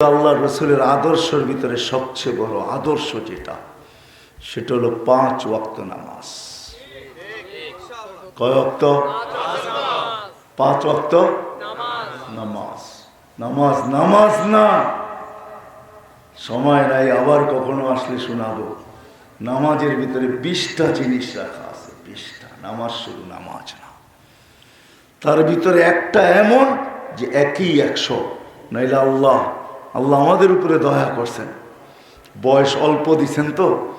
আল্লাহ রসুলের আদর্শের ভিতরে সবচেয়ে বড় আদর্শ যেটা, সেটা হলো পাঁচ ওয়াক্ত নামাজ। কয় ওয়াক্ত? পাঁচ ওয়াক্ত? নামাজ। নামাজ নামাজ না। সময় নাই, আবার কখনো আসলে শোনাবো। নামাজের ভিতরে বিশটা জিনিস রাখা আছে, বিশটা। নামাজ শুধু নামাজ না। তার ভিতরে একটা এমন যে একই একশো, নাইলে আল্লাহ আল্লাহ আমাদের উপরে দয়া করছেন। বয়স অল্প দিছেন তো।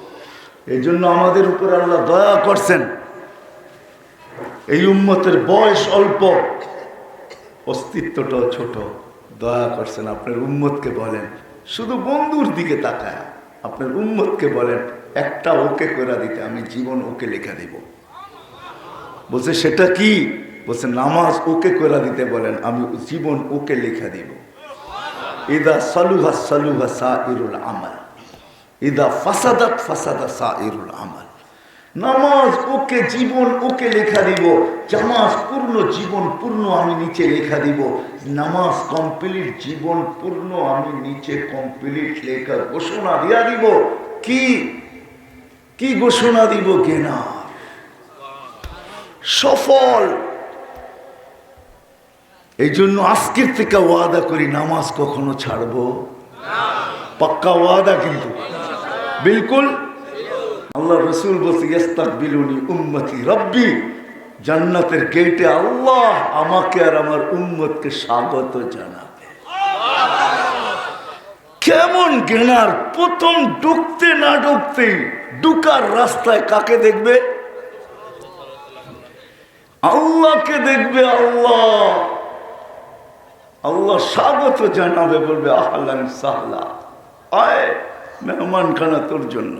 এই জন্য আমাদের উপরে আল্লাহ দয়া করছেন। এই উম্মতের বয়স অল্প, অস্তিত্বটাও ছোট। দয়া করছেন, আপনার উম্মতকে বলেন। শুধু বন্ধুর দিকে তাকায়, আপনার উম্মতকে বলেন, একটা ওকে করে দিতে, আমি জীবন ওকে লেখা দিব। বলছে, সেটা কি? বলছে, নামাজ ওকে করে দিতে বলেন, আমি জীবন ওকে লেখা দিব। ইদা সালুহা সালুহা সা ইরুল আমাল। ইদা ফাসাদা সা ইরুল আমাল। নামাজ ওকে জীবন ওকে লেখা দিব জামাজ পূর্ণ জীবন পূর্ণ আমি নিচে লেখা দিব। নামাজ কমপ্লিট, জীবন পূর্ণ আমি নিচে কমপ্লিট লেখা ঘোষণা দিয়া দিব। কি? কি ঘোষণা দিব? কেনা সফল এই জন্য আজকের থেকে ওয়াদা করি, নামাজ কখনো ছাড়বো। পাক্কা ওয়াদা কিন্তু। বিলকুল। আল্লাহ রসুল বলছে ইস্তাক বিলুনি উম্মতি রব্বি। জান্নাতের গেটে আল্লাহ আমাকে আর আমার উম্মতকে স্বাগত জানাবে। কেমন গেনার প্রথম ঢুকতে না ঢুকতে ঢুকার রাস্তায় কাকে দেখবে? আল্লাহকে দেখবে আল্লাহ। আল্লাহ স্বাগত জানাবে, বলবে, আহলান সাহলা। তোর জন্য।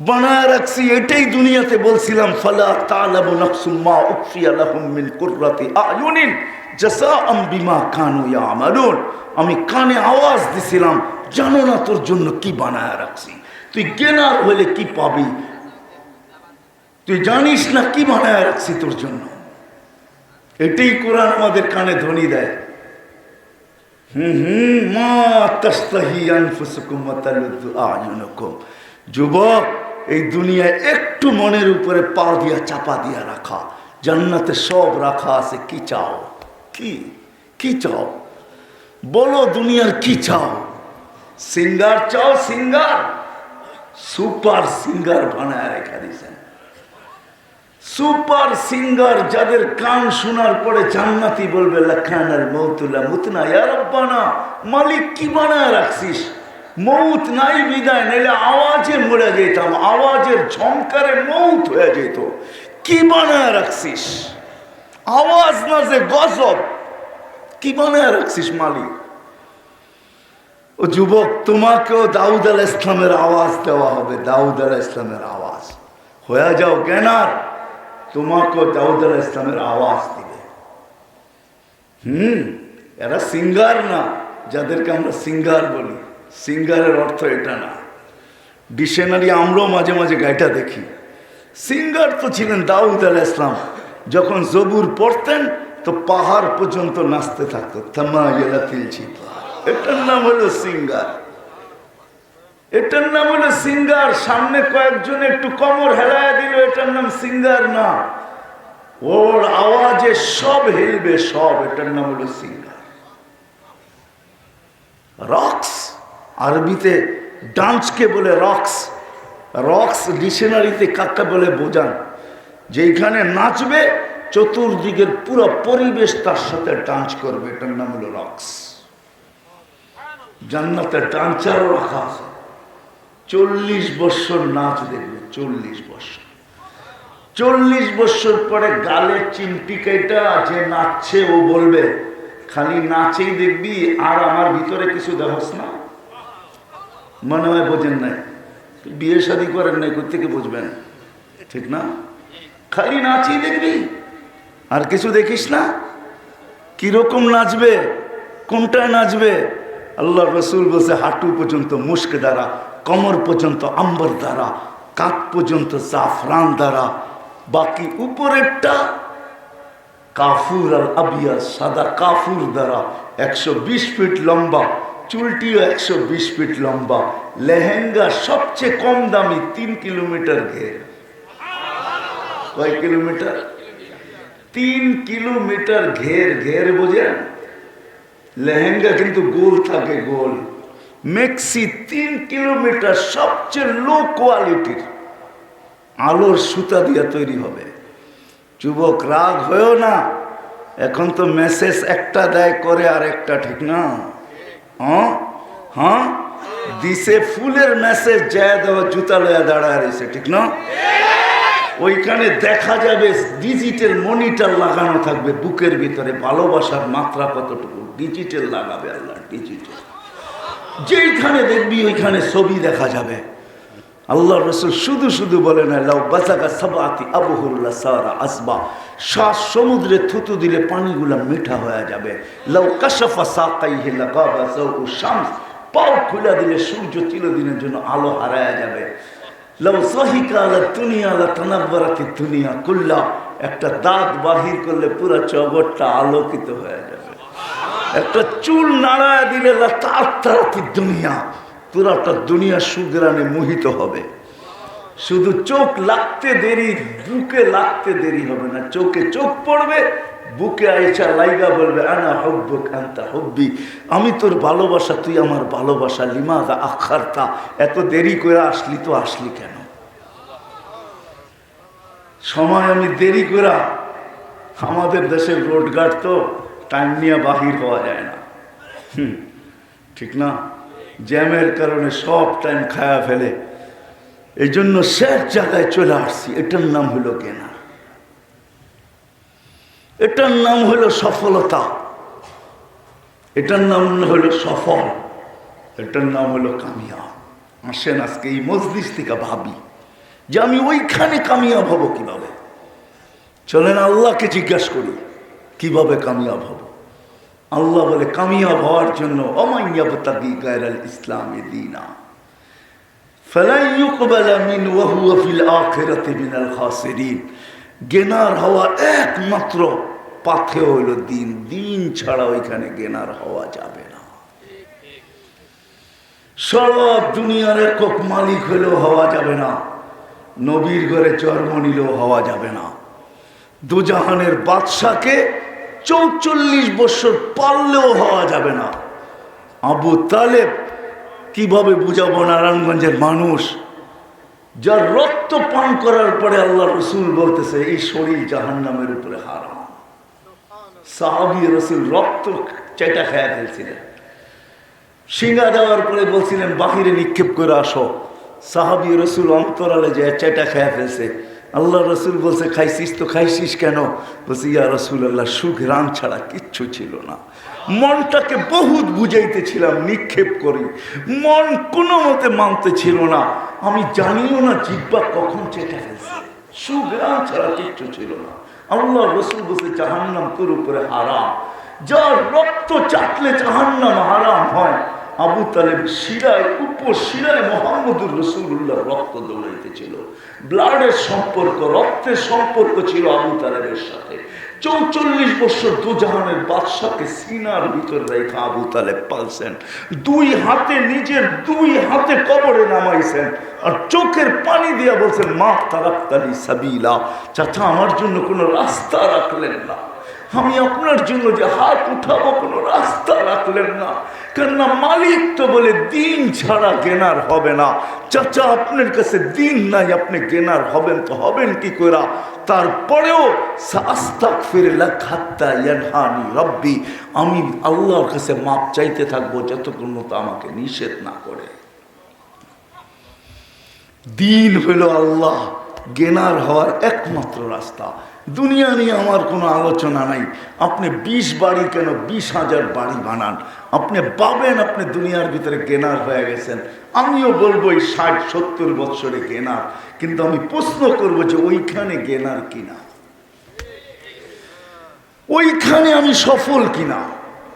বানায় রাখছি, এটাই দুনিয়াতে বলছিলাম, ফালা আমি কানে আওয়াজ দিছিলাম, জানো না তোর জন্য কি বানায় রাখছি? তুই গেনার হলে কি পাবি? তুই জানিস না কি বানায় রাখছি তোর জন্য? এটাই কোরআন আমাদের কানে ধ্বনি দেয়। হুম হুম যুবক, এই দুনিয়ায় একটু মনের উপরে পা দিয়া, চাপা দিয়া রাখা। জান্নাতে সব রাখা আছে, কি চাও? কি? কি চাও? বলো দুনিয়ার কি চাও? সিঙ্গার চাও, সিঙ্গার? সুপার সিঙ্গার বানায় রেখা দিয়েছেন। সুপার সিঙ্গার যাদের কান শোনার পরে জান্নাতি বলবে লাখানার মৌতুল্লা মুতনা ইয়ারব্বানা মালিক কি বানায় রাখছিস? মৌত নাই বিদায়, নাইলে আওয়াজে মরে যেতাম, আওয়াজের ঝমকারে মৌত হয়ে যেত। কি বানায় রাখছিস? আওয়াজ না যে গজব, কি বানায় রাখছিস মালিক? ও যুবক, তোমাকেও দাউদ আল ইসলামের আওয়াজ দেওয়া হবে, দাউদ আল ইসলামের আওয়াজ। হয়ে যাও জ্ঞানার তোমাকেও দাউদ আল ইসলামের আওয়াজ দিবে। হুম, এরা সিঙ্গার না, যাদেরকে আমরা সিঙ্গার বলি। সিঙ্গারের অর্থ এটা না। ডিকশনারি আমরাও মাঝে মাঝে গাইটা দেখি। সিঙ্গার তো ছিলেন দাউদ আল ইসলাম যখন জবুর পড়তেন, তো পাহাড় পর্যন্ত নাচতে থাকতো থামা গেলাতিল এটার নাম হলো সিঙ্গার। এটার নাম হলো সিঙ্গার। সামনে কয়েকজন একটু কমর হেলায় দিল, এটার নাম সিঙ্গার না। ওর আওয়াজে সব হেলবে, সব। এটার নাম হলো সিঙ্গার। রক্স, আরবিতে ডান্সকে বলে রক্স। রক্স ডিকশনারিতে কাকে বলে বোঝান? যেখানে নাচবে, চতুর্দিকের পুরো পরিবেশ তার সাথে ডান্স করবে। এটার নাম হলো রক্স। জান্নাতে ডান্সারও রাখা আছে। চল্লিশ বৎসর নাচ দেখবে চল্লিশ বছর। চল্লিশ বৎসর পরে গালের চিমটি কেটা যে নাচছে, ও বলবে, খালি নাচেই দেখবি আর আমার ভিতরে কিছু দেখস না। মনে হয় বোঝেন নাই। বিয়ে শাদি করেন নাই থেকে বুঝবেন? ঠিক না? খালি নাচেই দেখবি আর কিছু দেখিস না? কীরকম নাচবে? কোনটায় নাচবে? আল্লাহ রসুল বলছে, হাঁটু পর্যন্ত মুস্ক দ্বারা কমর পর্যন্ত আম্বর দ্বারা কাক পর্যন্ত জাফরান দ্বারা, বাকি উপরেরটা কাফুর আর আবিয়া সাদা কাফুর দ্বারা একশো বিশ ফিট লম্বা, চুলটিও একশো বিশ ফিট লম্বা, লেহেঙ্গা সবচেয়ে কম দামি তিন কিলোমিটার ঘের। কয় কিলোমিটার? তিন কিলোমিটার ঘের ঘের বোঝেন? লেহেঙ্গা কিন্তু গোল থাকে, গোল। মেক্সি তিন কিলোমিটার সবচেয়ে লো কোয়ালিটির আলোর সুতা দিয়ে তৈরি হবে। যুবক, রাগ হয়েও না। এখন তো মেসেজ একটা দেয়, করে আর একটা ঠিক না। হ্যাঁ? হ্যাঁ? দিছে ফুলের মেসেজ যায় দেওয়া জুতা লয়া দাঁড়ায় রয়েছে ঠিক না? ওইখানে দেখা যাবে ডিজিটাল মনিটর লাগানো থাকবে, বুকের ভিতরে। ভালোবাসার মাত্রা কতটুকু? ডিজিটাল লাগাবে আল্লাহ ডিজিটাল যেইখানে দেখবি, ওইখানে ছবি দেখা যাবে। আল্লাহ রসুল শুধু শুধু বলে না, লাউ সাবাতি আবহুল্লা সারা আসবা শ্বাস সমুদ্রে থুতু দিলে পানিগুলা মিঠা হয়ে যাবে। লাউ কাশাফা সাকাই হিলা গাবা সাউ শামস। পাও খুলে দিলে সূর্য চিরদিনের জন্য আলো হারায়া যাবে। লাউ সহিকা আলা দুনিয়া, আলা তানাব্বারাতি দুনিয়া কুল্লা। একটা দাঁত বাহির করলে পুরো জগৎটা আলোকিত হয়ে যাবে। একটা চুল নাড়ায় দিলে তার তারাতি দুনিয়া? পুরাটা দুনিয়া সুগ্রানে মোহিত হবে। শুধু চোখ লাগতে দেরি, বুকে লাগতে দেরি হবে না। চোখে চোখ পড়বে, বুকে আইসা লাইগা বলবে, আনা হব্বুক আন্তা হব্বি। আমি তোর ভালোবাসা, তুই আমার ভালোবাসা, লিমাদা আখারতা। এত দেরি করে আসলি তো আসলি কেন? সময় আমি দেরি করা আমাদের দেশের রোডঘাট তো। টাইম নিয়ে বাহির হওয়া যায় না। ঠিক না? জ্যামের কারণে সব টাইম খায়া ফেলে। এই জন্য শেষ জায়গায় চলে আসছি। এটার নাম হলো কেনা এটার নাম হলো সফলতা। এটার নাম হলো সফল। এটার নাম হলো কামিয়াব। আসেন আজকে এই মজলিস থেকে ভাবি যে আমি ওইখানে কামিয়াব হব কীভাবে? চলেন আল্লাহকে জিজ্ঞাসা করি। কীভাবে কামিয়াব হব? আল্লাহ বলে, কামিয়াব হওয়ার জন্য অমাইয়াব তাকি গায়রাল ইসলামে দিনা। গেনার হওয়া একমাত্র পাথে হইল দিন। দিন ছাড়া ওইখানে গেনার হওয়া যাবে না। সব দুনিয়ার একক মালিক হলেও হওয়া যাবে না। নবীর ঘরে জন্ম নিলেও হওয়া যাবে না। দুজাহানের বাদশাকে চৌচল্লিশ বছর পারলেও হওয়া যাবে না। আবু তালেব কীভাবে বুঝাবো নারায়ণগঞ্জের মানুষ? যার রক্ত পান করার পরে আল্লাহ রসুল বলতেছে, এই শরীর জাহান নামের উপরে হারাম। সাহাবি রসুল রক্ত চেটা খেয়া ফেলছিলেন। সিঙ্গা দেওয়ার পরে বলছিলেন, বাহিরে নিক্ষেপ করে আসো। সাহাবি রসুল অন্তরালে যে চেটা খেয়া ফেলছে আল্লাহ রসুল বলছে, খাইছিস তো খাইছিস কেন? বলছে, ইয়া রসুল আল্লাহ সুখ রান ছাড়া কিচ্ছু ছিল না। মনটাকে বহুত বুঝাইতেছিলাম, নিক্ষেপ করি। মন কোনো মতে মানতে ছিল না। আমি জানিও না জিব্বা কখন চেটে ফেলছে সুখ রান ছাড়া কিচ্ছু ছিল না। আল্লাহ রসুল বলছে, জাহান্নাম তোর উপরে হারাম। যার রক্ত চাটলে জাহান্নাম হারাম হয়। আবু তালেব শিরায়, উপর শিরায় মোহাম্মদুর রসুল্লাহ রক্ত দৌড়াইতেছিল। ব্লাডের সম্পর্ক, রক্তের সম্পর্ক ছিল আবু তালেবের সাথে। চৌচল্লিশ বছর দুজাহানের বাদশাকে সিনার ভিতর রেখা আবু তালেব পালছেন। দুই হাতে নিজের দুই হাতে কবরে নামাইছেন আর চোখের পানি দিয়া বলছেন, মা তারাক্তালি সাবিলা। চাচা, আমার জন্য কোনো রাস্তা রাখলেন না। আমি আপনার জন্য যে হাত উঠাবো, কোনো রাস্তা রাখলেন না। কেননা মালিক তো বলে, দিন ছাড়া গেনার হবে না। চাচা, আপনার কাছে দিন নাই, আপনি গেনার হবেন তো হবেন কি করা তারপরেও আস্তাক ফিরে ইয়ানহানি রব্বি, আমি আল্লাহর কাছে মাপ চাইতে থাকব যতক্ষণ মতো আমাকে নিষেধ না করে। দিন হইল আল্লাহ। গেনার হওয়ার একমাত্র রাস্তা। দুনিয়া নিয়ে আমার কোনো আলোচনা নাই। আপনি বিশ বাড়ি কেন বিশ হাজার বাড়ি বানান? আপনি পাবেন, আপনি দুনিয়ার ভিতরে গেনার হয়ে গেছেন। আমিও বলব এই ষাট, সত্তর বৎসরে গেনার। কিন্তু আমি প্রশ্ন করব যে ওইখানে গেনার কিনা? ওইখানে আমি সফল কিনা?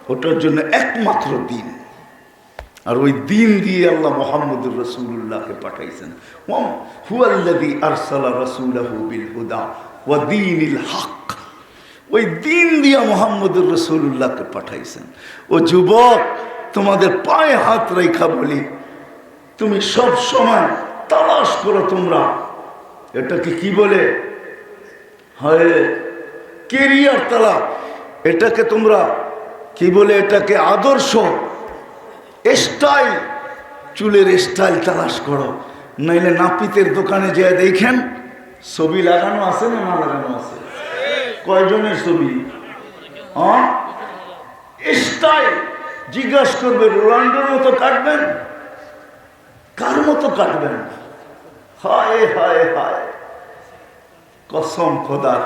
ওটার জন্য একমাত্র দিন। আর ওই দিন দিয়ে আল্লাহ মোহাম্মদুর রসুল্লাহকে পাঠাইছেন। হুদা ওয়া ওই দিন দিয়া মোহাম্মদুর রসুল্লাহকে পাঠাইছেন। ও যুবক, তোমাদের পায়ে হাত রেখা বলি, তুমি সব সময় তালাশ করো তোমরা। এটাকে কি বলে? কেরিয়ার তালা এটাকে তোমরা, কি বলে এটাকে, আদর্শ স্টাইল, চুলের স্টাইল তালাশ করো। নাইলে নাপিতের দোকানে যেয়ে দেখেন, ছবি লাগানো আছে না না লাগানো আছে? কয়জনের ছবি? স্টাইল, জিজ্ঞাসা করবে, রোনাল্ডোর মতো কাটবেন? কার মতো কাটবেন? হায় হায় হায়। কসম খোদার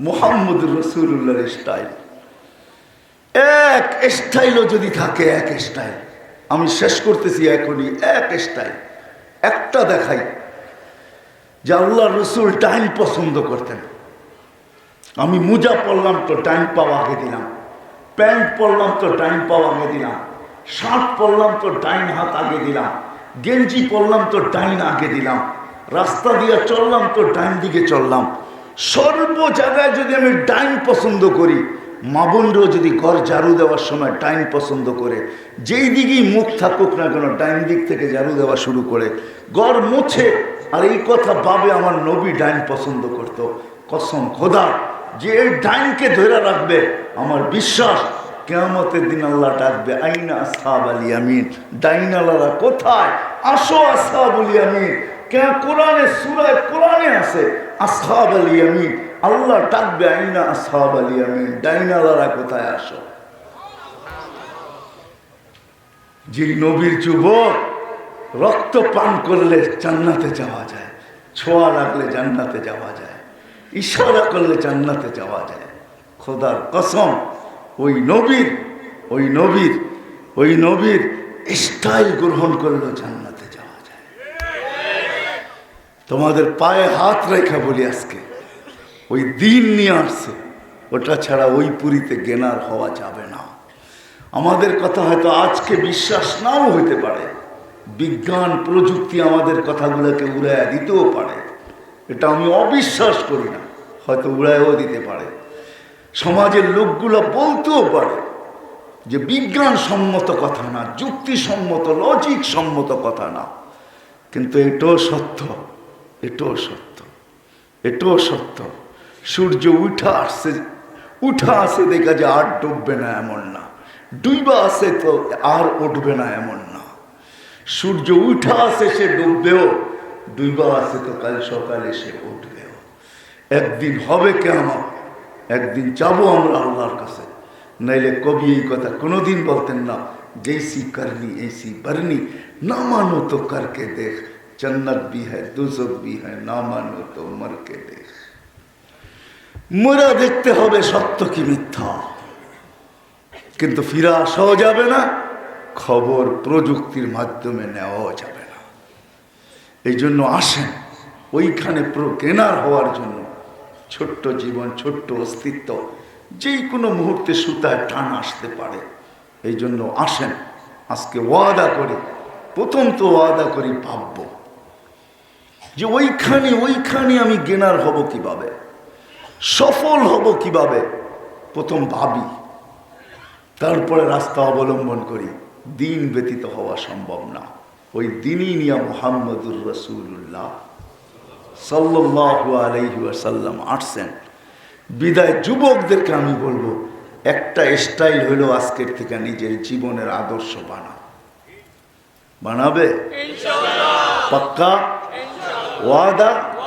মোহাম্মদ রসুল্লাহর স্টাইল। এক স্টাইলও যদি থাকে, এক স্টাইল। আমি শেষ করতেছি এখনই, এক স্টাইল। একটা দেখাই, যে আল্লাহ রসুল টাইম পছন্দ করতেন। আমি মোজা পরলাম তো টাইম পাওয়া আগে দিলাম। প্যান্ট পরলাম তো টাইম পাওয়া আগে দিলাম। শার্ট পরলাম তো টাইম হাত আগে দিলাম। গেঞ্জি পরলাম তো টাইম আগে দিলাম। রাস্তা দিয়ে চললাম তো ডাইন দিকে চললাম। সর্ব জায়গায় যদি আমি ডাইন পছন্দ করি মা বোনরাও যদি ঘর ঝাড়ু দেওয়ার সময় টাইম পছন্দ করে, যেই দিকেই মুখ থাকুক না কেন, ডাইন দিক থেকে ঝাড়ু দেওয়া শুরু করে। ঘর মুছে, আর এই কথা ভাবে আমার নবী ডাইন পছন্দ করতো। কসম খোদা, যে এই ডাইনকে ধরে রাখবে, আমার বিশ্বাস কেয়ামতের দিন আল্লাহ ডাকবে, আইনা আসহাব আলী আমিন ডাইন আল্লাহরা কোথায়? আসো আসহাব আলী আমিন কেন কোরআনে, সুরায় কোরআনে আছে আসহাব আলী আমিন আল্লাহ ডাকবে, আইনা আসহাব আলী আমিন ডাইন আল্লাহরা কোথায় আসো? যে নবীর যুবক, রক্ত পান করলে জান্নাতে যাওয়া যায়, ছোঁয়া লাগলে জান্নাতে যাওয়া যায়, ইশারা করলে জান্নাতে যাওয়া যায়। খোদার কসম, ওই নবীর ওই নবীর ওই নবীর স্টাইল গ্রহণ করলেও জান্নাতে যাওয়া যায়। তোমাদের পায়ে হাত রেখা বলি আজকে ওই দিন নিয়ে আসছে। ওটা ছাড়া ওই পুরীতে গেনার হওয়া যাবে না। আমাদের কথা হয়তো আজকে বিশ্বাস নাও হইতে পারে। বিজ্ঞান, প্রযুক্তি আমাদের কথাগুলোকে উড়াইয়া দিতেও পারে। এটা আমি অবিশ্বাস করি না, হয়তো উড়াইও দিতে পারে। সমাজের লোকগুলো বলতেও পারে যে বিজ্ঞান সম্মত কথা না, যুক্তিসম্মত লজিক সম্মত কথা না। কিন্তু এটাও সত্য এটাও সত্য এটাও সত্য। সূর্য উঠা আসছে, উঠা আসে দেখা যায় আর ডুববে না এমন না। ডুইবা আসে তো আর উঠবে না এমন না। সূর্য উঠা আসে, সে ডুববেও, ডুইবা আসে তো কাল সকালে সে উঠবেও। একদিন হবে কেন একদিন যাব আমরা আল্লাহর কাছে। নাইলে কবি এই কথা কোনোদিন বলতেন না জেসি করনি, এসি বারনি, না মানো তো করকে দেখ, জন্নত বি হ্যাঁ দুজক হ্যাঁ না মানো তো মরকে দেখ। মোরা দেখতে হবে সত্য কি মিথ্যা। কিন্তু ফিরে আসাও যাবে না, খবর প্রযুক্তির মাধ্যমে নেওয়াও যাবে না। এই জন্য আসেন, ওইখানে কেনার হওয়ার জন্য। ছোট্ট জীবন, ছোট্ট অস্তিত্ব, যেই কোনো মুহূর্তে সুতায় টান আসতে পারে। এই জন্য আসেন, আজকে ওয়াদা করি, প্রথম তো ওয়াদা করি ভাবব। যে ওইখানে ওইখানে আমি গেনার হব কীভাবে? সফল হব কীভাবে? প্রথম ভাবি। তারপরে রাস্তা অবলম্বন করি। দিন ব্যতীত হওয়া সম্ভব না। ওই দিনই নিয়া মোহাম্মদুর রসুল্লাহ সাল্লাহু আলহি আসাল্লাম আসছেন। বিদায় যুবকদেরকে আমি বলব একটা স্টাইল হলো আজকের থেকে নিজের জীবনের আদর্শ বানা। বানাবে? পাক্কা? ওয়াদা?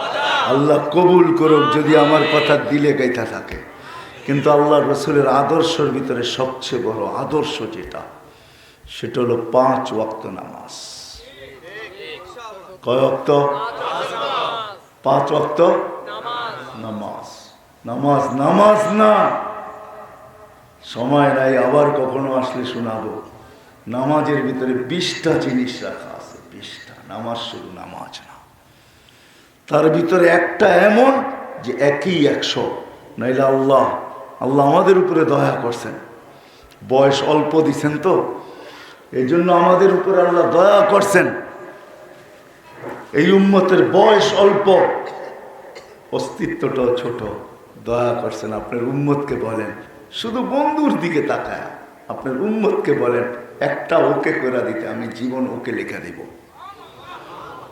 আল্লাহ কবুল করুক যদি আমার কথা দিলে গাইতা থাকে। কিন্তু আল্লাহ রসুলের আদর্শের ভিতরে সবচেয়ে বড় আদর্শ যেটা, সেটা হলো পাঁচ ওয়াক্ত নামাজ। কয় অক্ত পাঁচ অক্ত নামাজ। নামাজ নামাজ না। সময় নাই, আবার কখনো আসলে শোনাবো। নামাজের ভিতরে বিশটা জিনিস রাখা আছে, বিশটা। নামাজ শুধু নামাজ না। তার ভিতরে একটা এমন যে একই একশো। নাইলে আল্লাহ আল্লাহ আমাদের উপরে দয়া করছেন। বয়স অল্প দিছেন তো। এই জন্য আমাদের উপরে আল্লাহ দয়া করছেন। এই উম্মতের বয়স অল্প। অস্তিত্বটাও ছোট। দয়া করছেন আপনার উম্মতকে বলেন। শুধু বন্ধুর দিকে তাকায়। আপনার উম্মতকে বলেন, একটা ওকে করে দিতে, আমি জীবন ওকে লেখা দিব।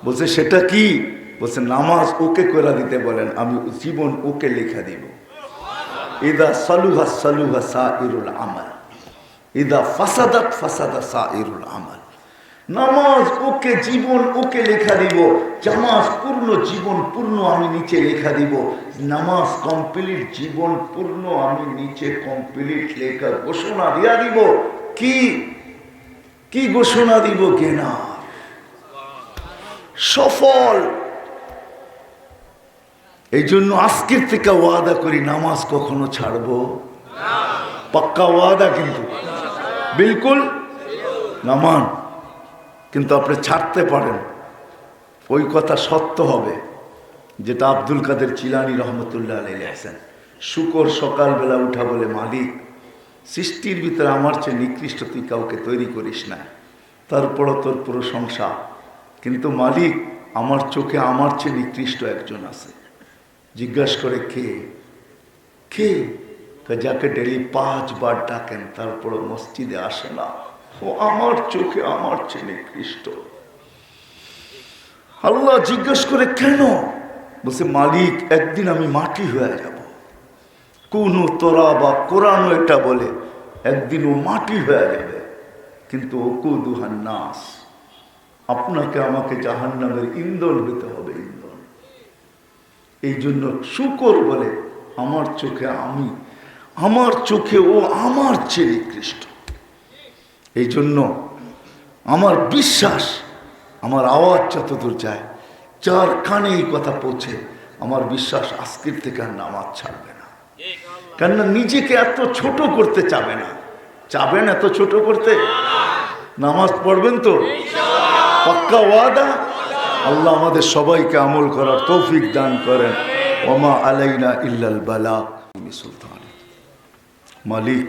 বলছে, সেটা কি? বলছে নামাজ ওকে করে দিতে বলেন, আমি জীবন ওকে লেখা দিব। ইদা সালুহা সালুহা সা ইরুল আমাল। ইদা ফাসাদাত ফাসাদা সা ইরুল আমাল। নামাজ ওকে, জীবন ওকে লেখা দিব জামাজ পূর্ণ, জীবন পূর্ণ আমি নিচে লেখা দিব। নামাজ কমপ্লিট, জীবন পূর্ণ আমি নিচে কমপ্লিট লেখা ঘোষণা দিয়া দিব। কি? কি ঘোষণা দিব? কেনা সফল। এই জন্য আজকের থেকে ওয়াদা করি নামাজ কখনো ছাড়বো। পাক্কা ওয়াদা কিন্তু। বিলকুল নামান। কিন্তু আপনি ছাড়তে পারেন। ওই কথা সত্য হবে। যেটা আব্দুল কাদের চিলানি রহমতুল্লাহ আলী লেখছেন, শুকর সকালবেলা উঠা বলে মালিক, সৃষ্টির ভিতরে আমার চেয়ে নিকৃষ্ট তুই কাউকে তৈরি করিস না। তারপরও তোর প্রশংসা। কিন্তু মালিক, আমার চোখে আমার চেয়ে নিকৃষ্ট একজন আছে। জিজ্ঞাসা করে কে? কে? তা যাকে ডেলি পাঁচবার ডাকেন, তারপরও মসজিদে আসে না। ও আমার চোখে আমার চেয়ে নিকৃষ্ট আল্লাহ জিজ্ঞেস করে, কেন? বলছে, মালিক, একদিন আমি মাটি হয়ে যাব। কোন তোরা বা কোরআন এটা বলে, একদিন ও মাটি হয়ে যাবে। কিন্তু ওকু দুহান নাস, আপনাকে আমাকে জাহান্নামের ইন্ধন হতে হবে। এই জন্য শুকর বলে আমার চোখে আমি আমার চোখে ও আমার চেয়ে নিকৃষ্ট। এই জন্য আমার বিশ্বাস আমার আওয়াজ যতদূর যায় যার কানে এই কথা পৌঁছে আমার বিশ্বাস আজকের থেকে আর নামাজ ছাড়বে না। কেননা নিজেকে এত ছোট করতে চাবে না। চাবেন এত ছোট করতে? নামাজ পড়বেন তো? পাক্কা ওয়াদা? আল্লাহ আমাদের সবাইকে আমল করার তৌফিক দান করেন। ওমা আলাইনা ইল্লাল বালা। সুলতান। মালিক,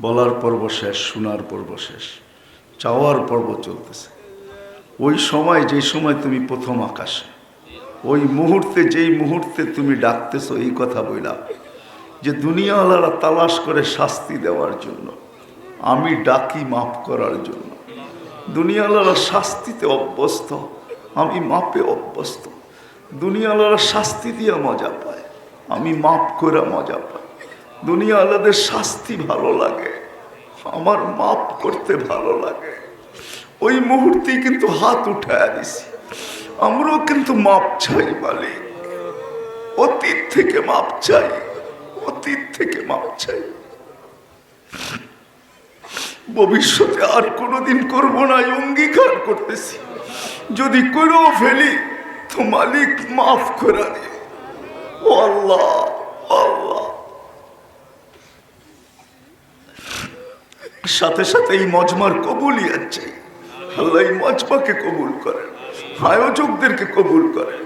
বলার পর্ব শেষ, শোনার পর্ব শেষ। চাওয়ার পর্ব চলতেছে। ওই সময় যে সময় তুমি প্রথম আকাশে, ওই মুহূর্তে, যেই মুহূর্তে তুমি ডাকতেছো, এই কথা বইলা যে দুনিয়াওয়ালারা তালাশ করে শাস্তি দেওয়ার জন্য, আমি ডাকি মাফ করার জন্য। দুনিয়াওয়ালারা শাস্তিতে অভ্যস্ত। আমি মাপে অভ্যস্ত। দুনিয়াওয়ালারা শাস্তি দিয়ে মজা পায়। আমি মাপ করে মজা পাই। দুনিয়াওয়ালাদের শাস্তি ভালো লাগে। আমার মাপ করতে ভালো লাগে। ওই মুহূর্তে কিন্তু হাত উঠায় দিছি। আমরাও কিন্তু মাপ চাই, মালিক। অতীত থেকে মাপ চাই। অতীত থেকে মাপ চাই। ভবিষ্যতে আর কোনোদিন করব না অঙ্গীকার করতেছি। যদি করেও ফেলি, তো মালিক মাফ করে সাথে সাথে এই মজমার কবুলই আছে। আল্লাহ এই মজমাকে কবুল করেন আয়োজকদেরকে কবুল করেন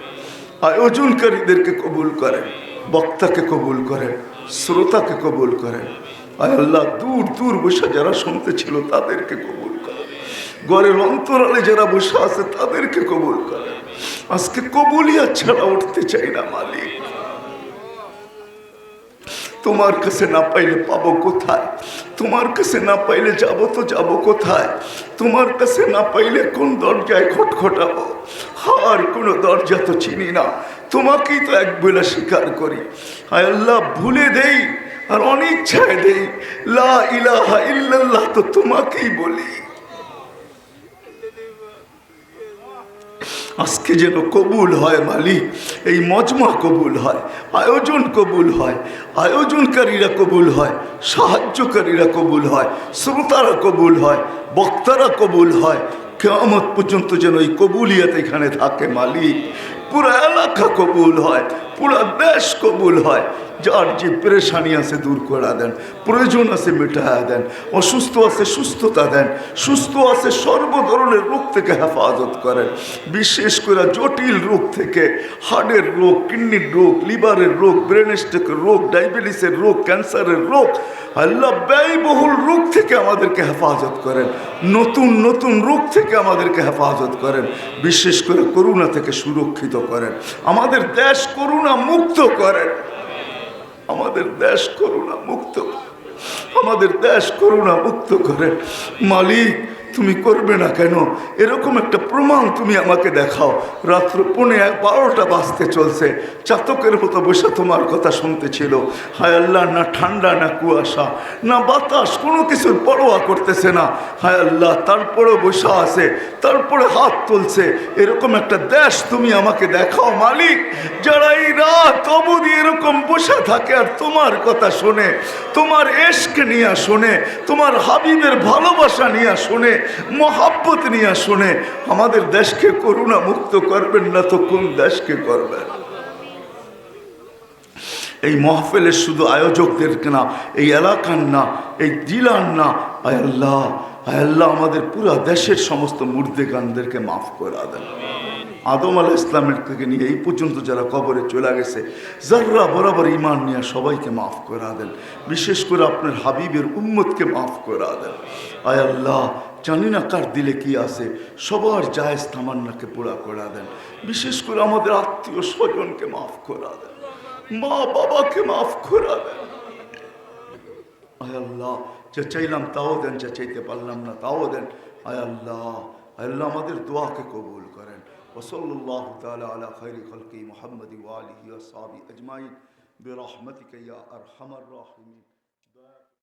আয়োজনকারীদেরকে কবুল করেন বক্তাকে কবুল করেন শ্রোতাকে কবুল করেন আল্লাহ, দূর দূর বসে যারা শুনতে ছিল তাদেরকে কবুল ঘরের অন্তরালে যারা বসে আছে, তাদেরকে কবুল করেন আজকে কবুলিয়া ছাড়া উঠতে চাই না, মালিক। তোমার কাছে না পাইলে পাবো কোথায়? তোমার কাছে না পাইলে যাব তো যাব কোথায়? তোমার কাছে না পাইলে কোন দরজায় খটখটাবো আর কোনো দরজা তো চিনি না। তোমাকেই তো এক বেলা স্বীকার করি। হায় আল্লাহ, ভুলে দেই আর অনিচ্ছায় দেই। লা ইলাহা ইল্লাল্লাহ তো তোমাকেই বলি। আজকে যেন কবুল হয় মালিক, এই মজমা কবুল হয়, আয়োজন কবুল হয়, আয়োজনকারীরা কবুল হয়, সাহায্যকারীরা কবুল হয়, শ্রোতারা কবুল হয়, বক্তারা কবুল হয়। কেমত পর্যন্ত যেন এই কবুলিয়াতে এখানে থাকে মালিক, পুরো এলাকা কবুল হয়। পুরো দেশ কবুল হয়। যার যে পেরেশানি আছে দূর করে দেন, প্রয়োজন আছে মেটায়া দেন, অসুস্থ আছে সুস্থতা দেন, সুস্থ আছে সর্ব ধরনের রোগ থেকে হেফাজত করেন। বিশেষ করে জটিল রোগ থেকে হার্টের রোগ, কিডনির রোগ, লিভারের রোগ, ব্রেন রোগ, ডায়াবেটিসের রোগ, ক্যান্সারের রোগ, আল্লাহ ব্যয়বহুল রোগ থেকে আমাদেরকে হেফাজত করেন। নতুন নতুন রোগ থেকে আমাদেরকে হেফাজত করেন। বিশেষ করে করুণা থেকে সুরক্ষিত করেন। আমাদের দেশ করোনা মুক্ত করেন। আমাদের দেশ করুণা মুক্ত আমাদের দেশ করুণা মুক্ত করেন। মালিক তুমি করবে না কেন? এরকম একটা প্রমাণ তুমি আমাকে দেখাও। রাত্র পৌনে বারোটা বাজতে চলছে। চাতকের মতো বসে তোমার কথা শুনতেছিল হায় আল্লাহ, না ঠান্ডা, না কুয়াশা, না বাতাস, কোনো কিছুর পরোয়া করতেছে না। হায় আল্লাহ তারপরে বসে আছে, তারপরে হাত তুলছে। এরকম একটা দেশ তুমি আমাকে দেখাও, মালিক, যারা এই রাত অবধি এরকম বসে থাকে আর তোমার কথা শোনে, তোমার এশক নিয়ে শোনে, তোমার হাবিবের ভালোবাসা নিয়ে শোনে মহাব্বত নিয়ে শোনে, আমাদের দেশকে করুণা মুক্ত করবেন না তো কোন দেশকে করবেন? এই মহফিলের শুধু আয়োজকদের না, এই এলাকার না, এই জেলার না, আয় আল্লাহ আয় আল্লাহ, আমাদের পুরা দেশের সমস্ত মুর্দেগানদেরকে মাফ করে দেন। আদম আলাহ ইসলামের থেকে নিয়ে এই পর্যন্ত যারা কবরে চলে গেছে, যাররা বরাবর ইমান নিয়ে সবাইকে মাফ করে দেন। বিশেষ করে আপনার হাবিবের উম্মতকে মাফ করে দেন। আয় আল্লাহ জানি না কার দিলে কি আছে সবার জায়েজ তামান্নাকে পুরা করে দেন বিশেষ করে আমাদের আত্মীয় স্বজনকে মাফ করে দেন মা বাবাকে মাফ করে দেন আয় আল্লাহ যা চাইলাম তাও দেন যা চাইতে পারলাম না তাও দেন আয় আল্লাহ আয় আল্লাহ আমাদের দোয়াকে কবুল করেন وصلى الله تعالى على خير خلقه محمد وآله وصحبه أجمعين برحمتك يا أرحم الراحمين